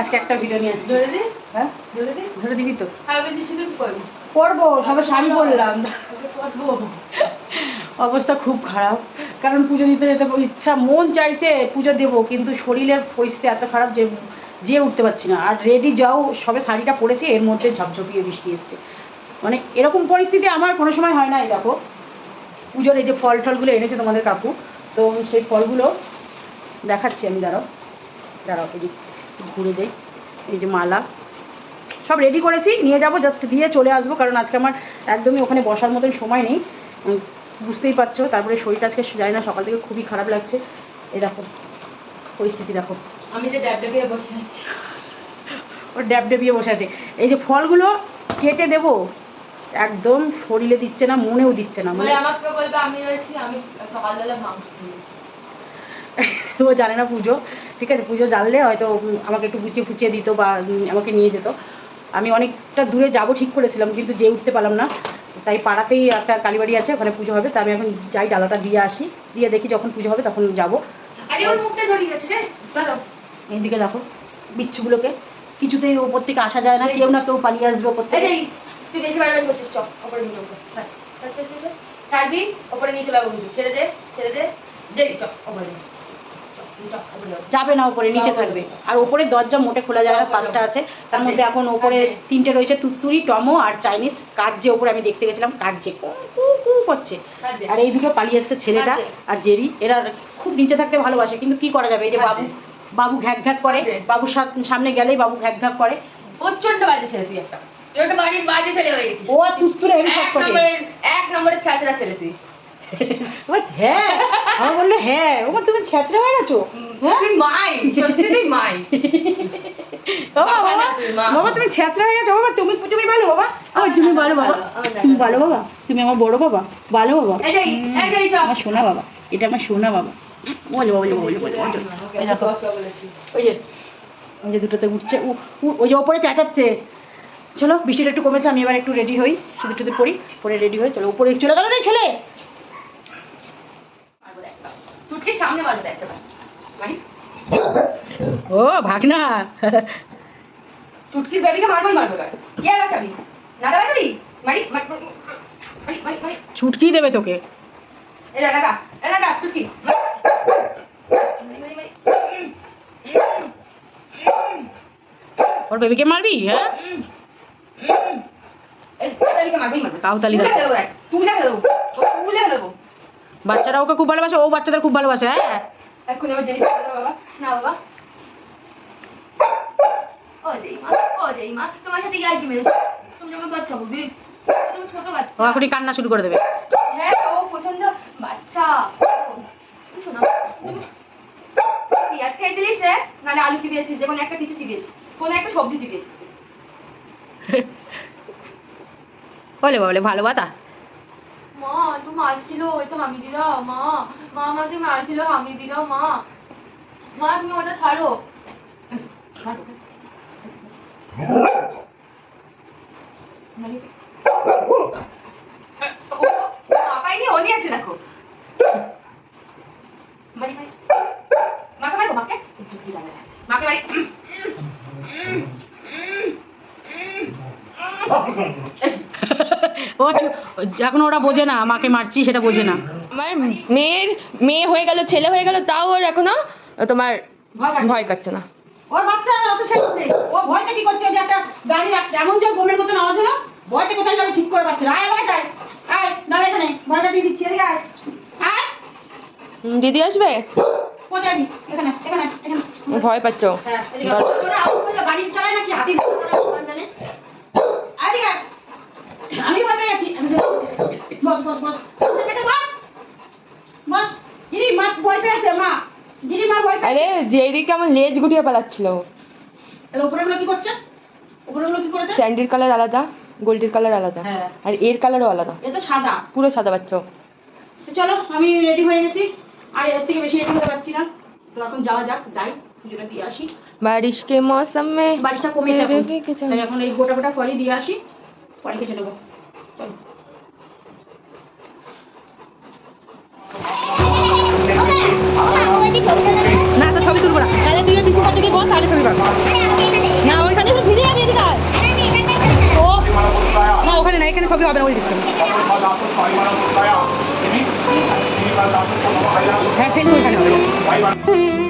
আজকে একটা ভিডিও নিয়ে আসছি। ধরে দি। হ্যাঁ? ধরে দি। ধরে দিবি তো। আর বেশি শুধু করবি পরবো? সবে শাড়ি পরলাম অবস্থা খুব খারাপ। কারণ পুজো দিতে যেতে ইচ্ছা মন চাইছে পুজো দেবো কিন্তু শরীরের পরিস্থিতি এত খারাপ যে যে উঠতে পারছি না। আর রেডি যাও সবে শাড়িটা পরেছি এর মধ্যে ঝপঝপিয়ে বৃষ্টি এসছে। মানে এরকম পরিস্থিতি আমার কোনো সময় হয় না এই দেখো। পুজোর এই যে ফল টলগুলো এনেছে তোমাদের কাকু তো সেই ফলগুলো দেখাচ্ছি আমি দাঁড়াও। দাঁড়াও ঘুরে যাই। এই যে মালা। সব রেডি করেছি নিয়ে যাব জাস্ট দিয়ে চলে আসব কারণ আজকে আমার একদমই ওখানে বসার মতন সময় নেই। বুঝতেই পারছ তারপরে শরীরটা আজকে জানি না সকাল থেকে খুবই খারাপ লাগছে। এই দেখো পরিস্থিতি দেখো। আমি যে ড্যাব ডেবিয়ে বসে আছি। ওর ড্যাব ডেবিয়ে বসে আছে। এই যে ফলগুলো কেটে দেবো একদম শরীরে দিচ্ছে না মনেও দিচ্ছে না মানে আমাকে বলবে আমি রয়েছি আমি সকালবেলা মাংস ও জানে না পুজো। ঠিক আছে পুজো জানলে হয়তো আমাকে একটু গুছিয়ে ফুচিয়ে দিত বা আমাকে নিয়ে যেত। আমি অনেকটা দূরে যাব ঠিক করেছিলাম কিন্তু যেয়ে উঠতে পারলাম না। তাই পাড়াতেই একটা কালীবাড়ি আছে ওখানে পুজো হবে। তা আমি এখন যাই ডালাটা দিয়ে আসি। দিয়ে দেখি যখন পুজো হবে তখন যাব। এইদিকে দেখো বিচ্ছুগুলোকে। কিছুতেই ওপর থেকে আসা যায় না কেউ না কেউ পালিয়ে আসবে ওপর থেকে। তুই বেশি বারবার করছিস চপ ওপরে নিয়ে চলছে ছাড়বি ওপরে নিয়ে চলে ছেড়ে দে ছেড়ে দে। দে চপ ওপরে নে। চপ, চপ, ওপরে যাও। যাবে না ওপরে নিচে থাকবে। আর ওপরে দরজা মোটে খোলা যায় না পাঁচটা আছে। তার মধ্যে এখন ওপরে তিনটে রয়েছে তুত্তুরি টমো আর চাইনিজ। কাজ যে ওপরে আমি দেখতে গেছিলাম কাজ যে কু করছে। আর এই দুটো পালিয়ে এসছে ছেলেটা আর জেরি। এরা খুব নিচে থাকতে ভালোবাসে কিন্তু কি করা যাবে? এই যে বাবু বাবু ঘ্যাক ঘ্যাক করে। বাবুর সামনে গেলেই বাবু ঘ্যাক ঘ্যাক করে। প্রচণ্ড বাজে ছেলে তুই একটা। তুই একটা বাড়ির বাজে ছেলে হয়ে গেছিস। ও তুত্তুরে এক নম্বরের এক নম্বরের ছাচড়া ছেলে তুই। হ্যাঁ। আমার বলল হ্যাঁ। ও তুমি ছেঁচড়া হয়ে গেছো? হ্যাঁ তুই মাই সত্যি তুই মাই। বাবা তুমি ছেঁচড়া হয়ে গেছো। বাবা তুমি তুমি ভালো বাবা। আমার তুমি ভালো বাবা। তুমি ভালো বাবা। তুমি আমার বড় বাবা। ভালো বাবা। আমার সোনা বাবা। এটা আমার সোনা বাবা। বলে বলে বলে বলে বলে এই দেখো। ওই যে। ওই যে দুটোতে উঠছে ওই যে ওপরে চেঁচাচ্ছে। চলো বৃষ্টিটা একটু কমেছে আমি এবার একটু রেডি হই। শুধু টুধু পরি পরে রেডি হই। চলো উপরে চলে গেল রে ছেলে। চুটকির সামনে মারবো দেখ এবার। মানে ও ভাগনা চুটকির বেবিকে মারবোই মারবো কে বাঁচাবি না বাঁচাবি মারি ছুটকি দেবে তোকে এই এই দেখা চুটকি মারি মারি মারি ওর বেবিকে মারবি হ্যাঁ এই মারবো তুলে তুলে ফেলে দেবো তুলে ফেলে দেবো বাচ্চারা ওকে খুব ভালোবাসে ও বাচ্চাদের খুব ভালোবাসে হ্যাঁ? এখন আমার জেনি বাবা? না বাবা? ও যেই মা ও যেই মা তোমার সাথে ইয়ার্কি মেরেছে। তুমি আমার বাচ্চা বুঝি তুমি ছোট বাচ্চা। ও এখনই কান্না শুরু করে দেবে। হ্যাঁ ও প্রচণ্ড বাচ্চা। ও, শোনো পেঁয়াজ খেয়েছিলিস রে? নাহলে আলু চিবিয়েছিস যে কোনো একটা কিছু চিবিয়েছিস কোনো একটা সবজি চিবিয়েছিস। তুই। বলে বলে ভালো মা তো মারছিল ওই তো হামি দিল মা মা আমাকে মারছিল হামি দিল মা। মা তুমি ওটা ছাড়ো। ছাড়ো। মানে- ও, মা পাইনি ও নিয়েছে দেখো মারি মারি মাকে মারবো মাকে চুক্তি দাঁড়া মাকে মারি চু- এখন ওরা বোঝে না মাকে মারছি সেটা বোঝে না। আমার মেয়ের মেয়ে হয়ে গেল ছেলে হয়ে গেল তাও ওর এখনও তোমার ভয় করছে না। ওর বাচ্চা আর অত সেন্স নেই। ও ভয়তে কি করছে? যে একটা গাড়ির এক- এমন যে বোমের মতন আওয়াজ হলো। কোথায় যাবে? ঠিক করে পাচ্ছে না। আয় আয় আয় দাঁড়া এখানে। ভয়টা দিয়ে দিচ্ছি এদিকে আয়। আয়। দিদি আসবে? কোথায় এখানে এখানে এখানে। ভয় পাচ্ছ? হ্যাঁ গাড়ি চালায় নাকি হাতি চালায় ভগবান জানে আয় এদিকে আয়। আমি ভয় পেয়ে গেছি বস বস বস। বস বস। যিনি মা ভয় পেয়েছে মা যিনি মা ভয় আরে আমার লেজ গুটিয়ে পালাচ্ছিল। তাহলে উপরেগুলো কি করছে? উপরেগুলো কি করেছে? স্যান্ডির কালার আলাদা গোল্ডের কালার আলাদা হ্যাঁ। আর এর কালারও আলাদা। এ তো সাদা। পুরো সাদা বাচ্চা। তো চলো আমি রেডি হয়ে গেছি। আর এর থেকে বেশি রেডি হতে পারছি না। তো এখন যাওয়া যাক যাই পুজোটা দিয়ে আসি। বারিশ কে মৌসম মে বারিশটা কমেছে এখন দেখি কি চলে। তাই এখন এই গোটা গোটা ফলই দিয়ে আসি। পরে কেটে নেব। চলো। না ছবি না। তাহলে তুই বল, তাহলে ছবি না, ওইখানে ও, না, ওখানে না, এখানে ছবি হবে ওই হ্যাঁ সেই ওইখানে হবে।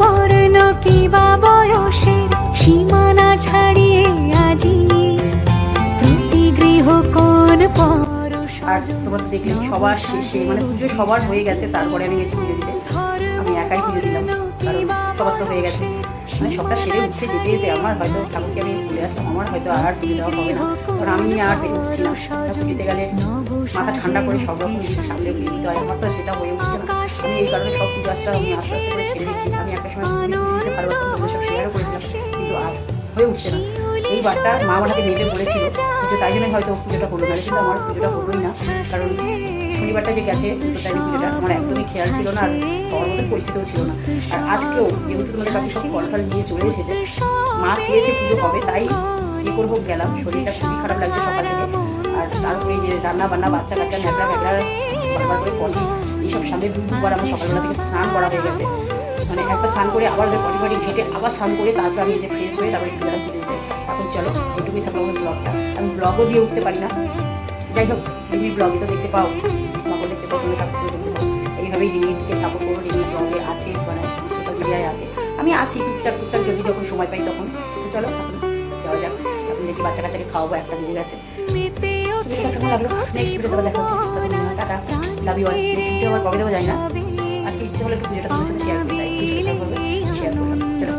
বর্ণ কিবা বয়সের সীমানা ছাড়িয়ে আজি? প্রতি গৃহ কোন পরশ আর তোমার সবার শেষে মানে পুজো সবার হয়ে গেছে, তারপরে আমি গেছি পুজো দিতে। আমি একাই পুজো দিলাম সবার তো হয়ে গেছে। মানে সবটা সেরে উঠতে যেতে যেতে আমার হয়তো ঠাকুরকে আমি ঘুরে আসলাম, আমার হয়তো আর পুজো দেওয়া হবে না। কারণ আমি আর বেরিয়ে উঠছি না গেলে মাথা ঠান্ডা করে সব রকম সামনে উঠে দিতে হয়, আমার তো সেটা হয়ে উঠছে না। আমি এই কারণে সব পুজো আসটা আমি আস্তে আস্তে করে ছেড়ে দিচ্ছি আমি হয়ে উঠছে না। এই বারটা মা আমার হাতে মেয়েদের বলেছিল পুজো তাই জন্য হয়তো পুজোটা হলো না কিন্তু আমার পুজোটা হলোই না। কারণ শনিবারটা যে গেছে টাইমে পুজোটা আমার একদমই খেয়াল ছিল না, আর মতো পরিস্থিতিও ছিল না। আর আজকেও যেহেতু তোমাদের বাকি সব ফল নিয়ে চলে এসেছে, মা চেয়েছে পুজো হবে, তাই যে করব গেলাম, শরীরটা খুবই খারাপ লাগছে সকাল থেকে। আর তারপরে যে রান্না বান্না, বাচ্চা কাচ্চা, ন্যাকড়া ফ্যাকড়া বারবার করে পটি, এইসব সামনে দু দুবার আমার সকালবেলা থেকে স্নান করা হয়ে গেছে। মানে একবার স্নান করে আবার যে পটি পটি ঘেটে আবার স্নান করে তারপর আমি যে ফ্রেশ হয়ে তারপরে একটু দিতে এখন চলো এটুকুই থাকল আমার ব্লগটা আমি ব্লগও দিয়ে উঠতে পারি না। যাই হোক তুমি ব্লগে তো দেখতে পাও ব্লগও দেখতে পাও তুমি দেখতে পাও। এইভাবেই রিমির দিকে সাপোর্ট করো রিমির ব্লগে আছে মানে সোশ্যাল মিডিয়ায় আছে। আমি আছি টুকটাক টুকটাক যদি যখন সময় পাই তখন। তো চলো যাওয়া যাক। এখন দেখি বাচ্চা কাচ্চাকে খাওয়াবো একটা বেজে গেছে কেমন লাগল? নেক্সট ভিডিওতে দেখা হচ্ছে। Tata love you all video আবার কবে দেবো জানি না। আজকে ইচ্ছে